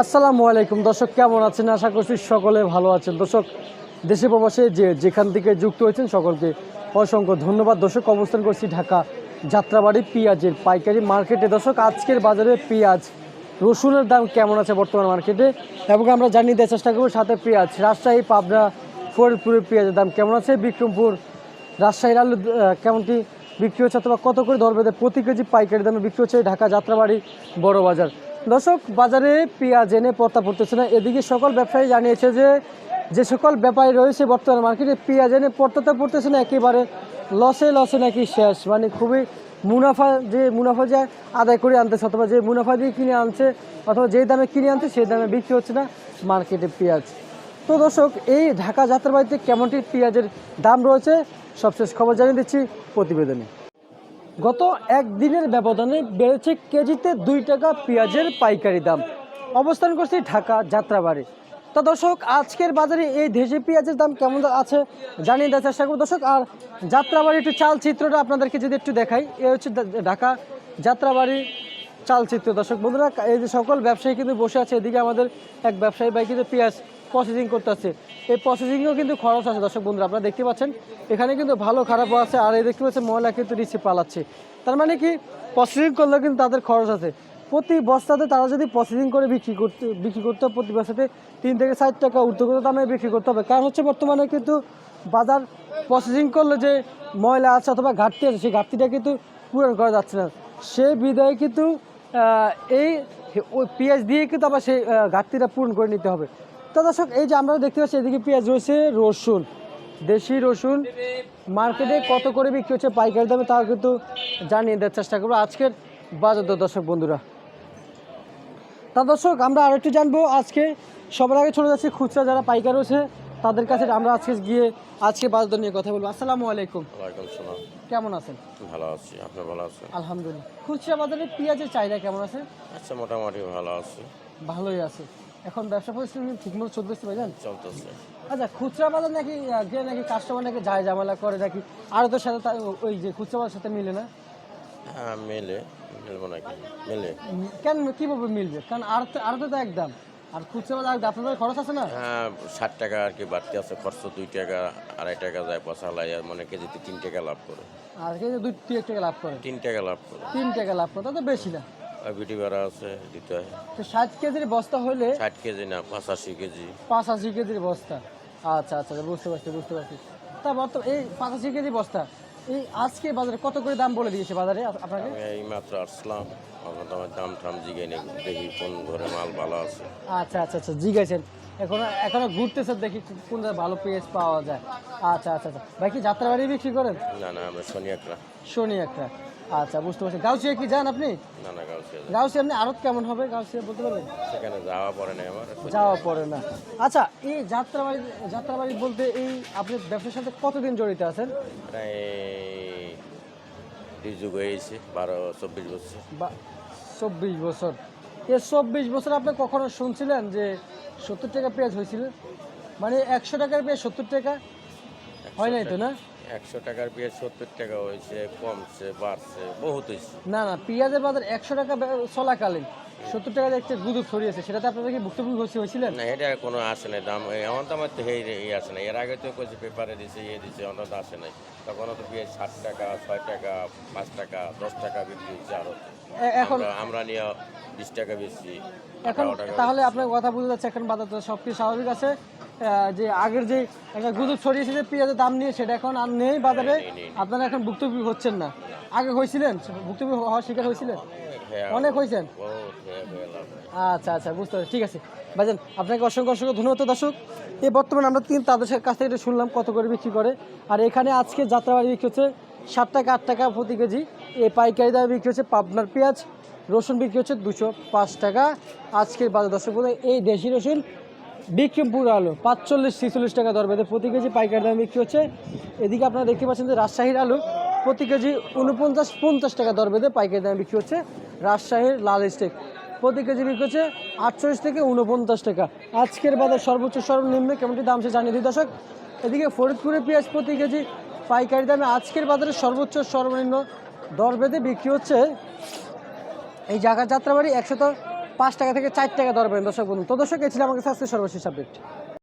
আসসালামু আলাইকুম। দর্শক কেমন আছেন? আশা করছি সকলে ভালো আছেন। দর্শক দেশে প্রবাসে যে যেখান থেকে যুক্ত হয়েছেন সকলকে অসংখ্য ধন্যবাদ। দর্শক অবস্থান করছি ঢাকা যাত্রাবাড়ি পেঁয়াজের পাইকারি মার্কেটে। দর্শক আজকের বাজারে পেঁয়াজ রসুনের দাম কেমন আছে বর্তমান মার্কেটে? এবং আমরা জানিয়ে দেওয়ার চেষ্টা করব সাথে পেঁয়াজ। রাজশাহী পাবনা ফরিদপুরের পেঁয়াজের দাম কেমন আছে? বিক্রমপুর রাজশাহীর আলু আহ, কেমন কি বিক্রি হচ্ছে? অথবা কত করে দর বেঁধে প্রতি কেজি পাইকারি দামে বিক্রি হচ্ছে ঢাকা যাত্রাবাড়ি বড় বাজার দর্শক, বাজারে পেঁয়াজ এনে পর্তা পড়তেছে না। এদিকে সকল ব্যবসায়ী জানিয়েছে যে যে সকল ব্যাপারী রয়েছে বর্তমান মার্কেটে, পেঁয়াজ এনে পড়তাতে পড়তেছে না, একেবারে লসে লসে নাকি শেষ। মানে খুবই মুনাফা, যে মুনাফা যে আদায় করে আনতেছে, অথবা যে মুনাফা দিয়ে কিনে আনছে, অথবা যেই দামে কিনে আনছে, সেই দামে বিক্রি হচ্ছে না মার্কেটে পেঁয়াজ। তো দর্শক, এই ঢাকা যাত্রাবাড়িতে কেমনটি পেঁয়াজের দাম রয়েছে? সবশেষ খবর জানিয়ে দিচ্ছি প্রতিবেদনে। গত একদিনের ব্যবধানে বেড়েছে কেজিতে দুই টাকা পেঁয়াজের পাইকারি দাম। অবস্থান করছি ঢাকা যাত্রাবাড়ি। তা দর্শক, আজকের বাজারে এই দেশি পেঁয়াজের দাম কেমন আছে জানিয়ে দেওয়ার চেষ্টা করব। দর্শক, আর যাত্রাবাড়ি একটু চাল চিত্রটা আপনাদেরকে যদি একটু দেখাই, এ হচ্ছে ঢাকা যাত্রাবাড়ি চালচিত্র। দর্শক, বন্ধুরা, এই যে সকল ব্যবসায়ী কিন্তু বসে আছে, এদিকে আমাদের এক ব্যবসায়ী ভাই কিন্তু পেঁয়াজ প্রসেসিং করতেছে। এই প্রসেসিংও কিন্তু খরচ আছে, দর্শক বন্ধুরা, আপনারা দেখতে পাচ্ছেন। এখানে কিন্তু ভালো খারাপও আছে, আর এই দেখতে পাচ্ছেন ময়লা কিন্তু রিসিভ পালাচ্ছে। তার মানে কি প্রসেসিং করলেও কিন্তু তাদের খরচ আছে। প্রতি বস্তাতে তারা যদি প্রসেসিং করে বিক্রি করতে বিক্রি করতে প্রতি বস্তাতে তিন থেকে ষাট টাকা ঊর্ধ্বগত দামে বিক্রি করতে হবে। কারণ হচ্ছে বর্তমানে কিন্তু বাজার প্রসেসিং করলে যে ময়লা আছে অথবা ঘাটতি আছে, সেই ঘাটতিটা কিন্তু পূরণ করা যাচ্ছে না। সেই বিদায় কিন্তু এই ওই পেঁয়াজ দিয়ে কিন্তু আবার সেই ঘাটতিটা পূরণ করে নিতে হবে। তো দর্শক এই যে আমরা দেখতে পাচ্ছি এদিকে পেঁয়াজ রয়েছে রসুন দেশি রসুন। মার্কেটে কত করে বিক্রি হচ্ছে পাইকারি দামে তাও কিন্তু জানিয়ে দেওয়ার চেষ্টা করব আজকের বাজার দর দর্শক বন্ধুরা। তা দর্শক আমরা আরেকটু জানব আজকে সবার আগে চলে যাচ্ছি খুচরা যারা পাইকার রয়েছে তাদের কাছে আমরা আজকে গিয়ে আজকে বাজার দর নিয়ে কথা বলব। আসসালামু আলাইকুম। কেমন আছেন? ভালো আছি আপনি ভালো আছেন? আলহামদুলিল্লাহ। খুচরা বাজারে পেঁয়াজের চাহিদা কেমন আছে? আচ্ছা মোটামুটি ভালো আছি। ভালোই আছে। এখন ব্যবসা পরিস্থিতি ঠিকমতো চলতেছে ভাইজান চলতেছে। আচ্ছা খুচরা বাজার নাকি গিয়ে নাকি কাস্টমার নাকি যায় ঝামেলা করে নাকি আরও তোর সাথে তা- ওই যে খুচরা বাজার সাথে মিলে না? হ্যাঁ মেলে। মিলবো নাকি? মেলে। কেন কীভাবে মিলবে? কারণ আর তো আর তো একদম। আর খুচরা বাজার একদম আপনাদের খরচ আছে না? হ্যাঁ ষাট টাকা আর কি বাড়তি আছে খরচ দুই টাকা আড়াই টাকা যায় পয়সা লাই আর মনে কেজিতে তিন টাকা লাভ করে। আর কেজি দুই তিন টাকা লাভ করে। তিন টাকা লাভ করে। তিন টাকা লাভ করে তা তো বেশি না। আর বিটি ভাড়া আছে দিতে হয় তো ষাট কেজির বস্তা হলে ষাট কেজি না পঁচাশি কেজি। পাঁচাশি কেজির বস্তা। আচ্ছা আচ্ছা আচ্ছা, বুঝতে পারছি বুঝতে পারছি। তা বর্তমান এই পাঁচাশি কেজি বস্তা এই আজকে বাজারে কত করে দাম বলে দিয়েছে বাজারে আপনাকে? এই মাত্র আসলাম আমার দাম টাম জিগে নেই দেখি কোন ঘরে মাল ভালো আছে। আচ্ছা আচ্ছা আচ্ছা জিজ্ঞাসেন এখনও এখনও ঘুরতেছে দেখি কোন ভালো পেঁয়াজ পাওয়া যায়। আচ্ছা আচ্ছা আচ্ছা। ভাই কি যাত্রাবাড়ি বিক্রি করেন? না না আমরা শনি একটা শনি একটা আচ্ছা বুঝতে পারছি। গাউসিয়া কি যান আপনি? না না গাউছে গাউসিয়া আপনি আরত কেমন হবে? গাউসিয়া বলতে পারবেন? সেখানে যাওয়া পড়ে না আমার। যাওয়া পড়ে না। আচ্ছা এই যাত্রাবাড়ি যাত্রাবাড়ি বলতে এই আপনি ব্যবসার সাথে কতদিন জড়িত আছেন? প্রায় এই যুগ হয়েছে বারো চব্বিশ বছর। বা চব্বিশ বছর। এ চব্বিশ বছর আপনি কখনো শুনছিলেন যে সত্তর টাকা পেঁয়াজ হয়েছিল? মানে একশো টাকার পেঁয়াজ সত্তর টাকা? হয় নাই তো না? একশো টাকার পেঁয়াজ সত্তর টাকা হয়েছে কমছে বাড়ছে বহুত হয়েছে। না না পেঁয়াজের বাজার একশো টাকা চলাকালীন। সত্তর টাকা একটা গুজব ছড়িয়েছে সেটাতে আপনারা কি ভুক্তভোগী হয়েছে- হয়েছিলেন? না এটা কোনো আসে নাই দাম এমন তো আমার তো এই আসে নাই। এর আগে তো কইছে পেপারে দিছে ইয়ে দিছে অন্তত আসে নাই। তখন তো পেঁয়াজ ষাট টাকা ছয় টাকা পাঁচ টাকা দশ টাকা বিক্রি হচ্ছে আরও। এ- এখন আমরা নিয়ে বিশ টাকা বেশি। এখন তাহলে আপনার কথা বুঝতে যাচ্ছে এখন বাজার তো সব কিছু স্বাভাবিক আছে। যে আগের যে একটা গুজব ছড়িয়েছে যে পেঁয়াজের দাম নিয়ে সেটা এখন আর নেই বাজারে। আপনারা এখন ভুক্তভোগী হচ্ছেন না। আগে হয়েছিলেন? ভুক্তভোগী হওয়ার শিকার হয়েছিলেন? হ্যাঁ অনেক। হয়েছেন? বহুত হ্যাঁ হয়ে। আচ্ছা আচ্ছা বুঝতে পারছি। ঠিক আছে। ভাইজান আপনাকে অসংখ্য অসংখ্য ধন্যবাদ দর্শক। এ বর্তমানে আমরা তিন তাদের কাছ থেকে এটা শুনলাম কত করে বিক্রি করে। আর এখানে আজকে যাত্রাবাড়ি বিক্রি হচ্ছে ষাট টাকা আট টাকা প্রতি কেজি। এই পাইকারি দামে বিক্রি হচ্ছে পাবনার পেঁয়াজ। রসুন বিক্রি হচ্ছে দুশো পাঁচ টাকা। আজকের বাজার দর্শক এই দেশি রসুন বিক্রমপুর আলু, পাঁচচল্লিশ, ছিচল্লিশ টাকা দর বেঁধে প্রতি কেজি পাইকারি দামে বিক্রি হচ্ছে। এদিকে আপনারা দেখতে পাচ্ছেন যে রাজশাহীর আলু প্রতি কেজি উনপঞ্চাশ, পঞ্চাশ টাকা দর বেঁধে পাইকারি দামে বিক্রি হচ্ছে রাজশাহীর লাল স্টেক। প্রতি কেজি বিক্রি হচ্ছে আটচল্লিশ থেকে উনপঞ্চাশ টাকা। আজকের বাজার সর্বোচ্চ সর্বনিম্ন, কেমনটি দাম সে জানিয়ে দিই দর্শক। এদিকে ফরিদপুরে পেঁয়াজ প্রতি কেজি পাইকারি দামে আজকের বাজারে সর্বোচ্চ সর্বনিম্ন দর বেঁধে বিক্রি হচ্ছে এই জায়গা যাত্রাবাড়ি একশত পাঁচ টাকা থেকে চার টাকা দর পাবেন দর্শক বন্ধু। তো দর্শক, এই ছিল আমার কাছে আজকে সর্বশেষ আপডেট